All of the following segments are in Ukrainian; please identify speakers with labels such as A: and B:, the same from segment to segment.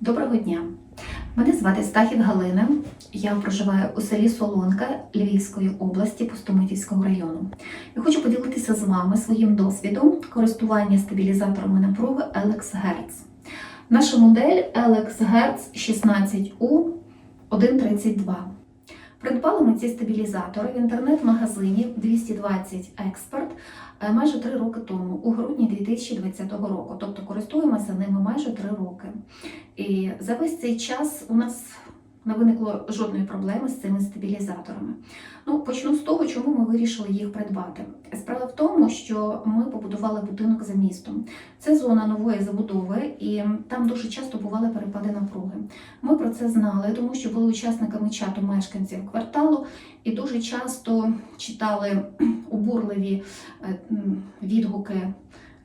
A: Доброго дня! Мене звати Стахів Галина. Я проживаю у селі Солонка Львівської області Пустомитівського району. Я хочу поділитися з вами своїм досвідом користування стабілізаторами напруги Alex Hertz. Наша модель Alex Hertz 16U 132. Придбали ми ці стабілізатори в інтернет-магазині 220 Експорт е, майже 3 роки тому, у грудні 2020 року. Тобто користуємося ними майже 3 роки. І за весь цей час у нас не виникло жодної проблеми з цими стабілізаторами. Ну, почну з того, чому ми вирішили їх придбати. Справа в тому, що ми побудували будинок за містом. Це зона нової забудови, і там дуже часто бували перепади напруги. Ми про це знали, тому що були учасниками чату мешканців кварталу і дуже часто читали обурливі е, відгуки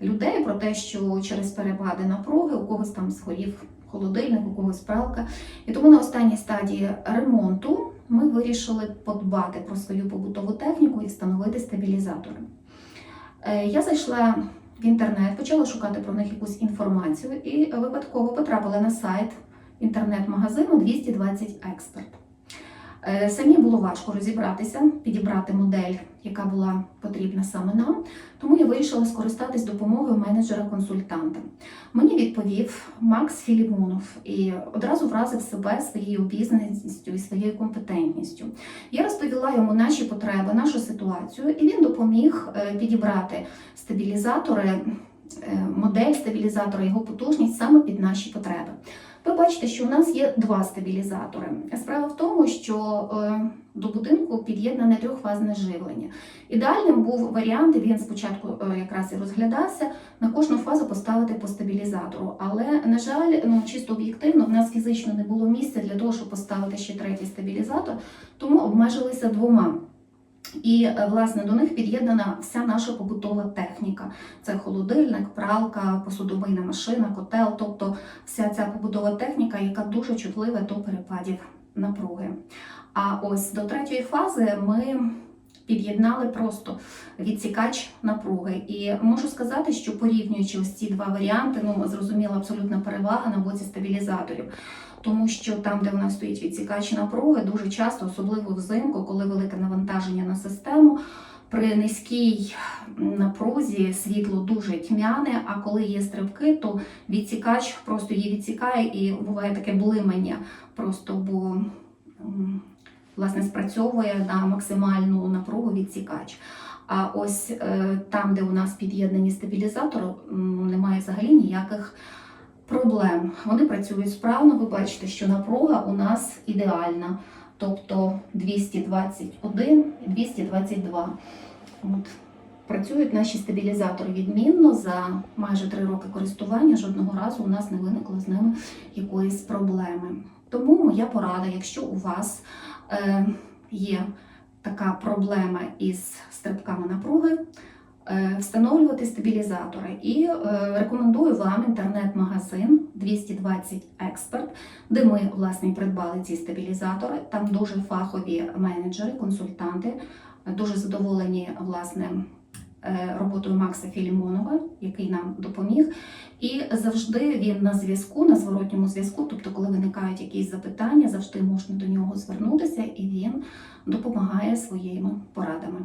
A: людей про те, що через перепади напруги у когось там згорів холодильник, у когось пралка. І тому на останній стадії ремонту ми вирішили подбати про свою побутову техніку і встановити стабілізатори. Е, Я зайшла в інтернет, почала шукати про них якусь інформацію і випадково потрапила на сайт інтернет-магазину 220 Expert. Е, Самі було важко розібратися, підібрати модель, яка була потрібна саме нам, тому я вирішила скористатись допомогою менеджера-консультанта. Мені відповів Макс Філімонов і одразу вразив себе своєю обізнаністю і своєю компетентністю. Я розповіла йому наші потреби, нашу ситуацію, і він допоміг е, підібрати стабілізатори, е, модель стабілізатора, його потужність саме під наші потреби. Ви бачите, що у нас є два стабілізатори. Справа в тому, що е, до будинку під'єднане трьохфазне живлення. Ідеальним був варіант, він спочатку е, якраз і розглядався, на кожну фазу поставити по стабілізатору. Але, на жаль, ну чисто об'єктивно, в нас фізично не було місця для того, щоб поставити ще третій стабілізатор, тому обмежилися двома. І е, власне до них під'єднана вся наша побутова техніка. Це холодильник, пралка, посудовина машина, котел, тобто вся ця побутова техніка, яка дуже чутлива до перепадів напруги. А ось до третьої фази ми під'єднали просто відсікач напруги. І можу сказати, що порівнюючи ось ці два варіанти, ну зрозуміла абсолютна перевага на боці стабілізаторів. Тому що там, де у нас стоїть відсікач напруги, дуже часто, особливо взимку, коли велике навантаження на систему. При низькій напрузі світло дуже тьмяне, а коли є стрибки, то відсікач просто її відсікає і буває таке блимання, просто власне спрацьовує на максимальну напругу відсікач. А ось е, там, де у нас під'єднані стабілізатори, немає взагалі ніяких проблем. Вони працюють справно. Ви бачите, що напруга у нас ідеальна, тобто 221 і 222. От. Працюють наші стабілізатори відмінно за майже три роки користування. Жодного разу у нас не виникло з ними якоїсь проблеми. Тому моя порада, якщо у вас е, є така проблема із стрибками напруги, е, встановлювати стабілізатори. І е, рекомендую вам інтернет-магазин 220 Expert, де ми власне придбали ці стабілізатори. Там дуже фахові менеджери, консультанти, дуже задоволені власне. Е, Роботою Макса Філімонова, який нам допоміг, і завжди він на зв'язку, на зворотньому зв'язку. Тобто, коли виникають якісь запитання, завжди можна до нього звернутися, і він допомагає своїми порадами.